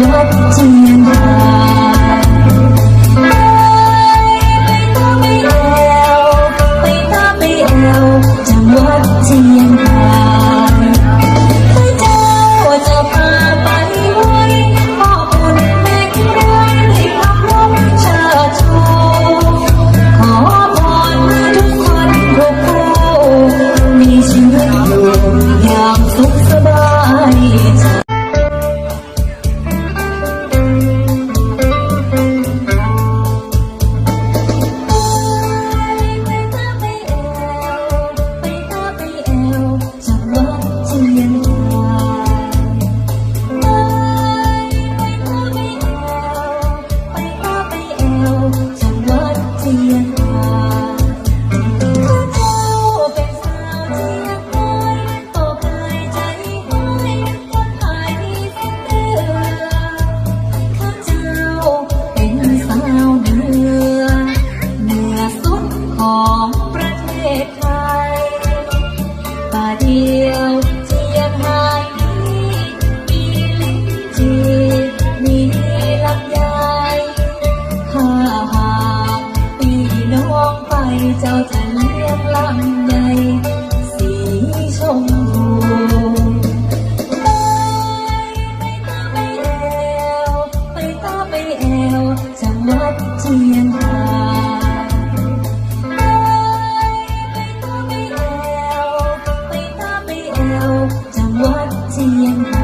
love to you. เดียวเจ้มีลิ้นจีมีลำไยข้าหากปีน้อไปเจ้าจะเลี้ยงลำไย yêu ta mất thiên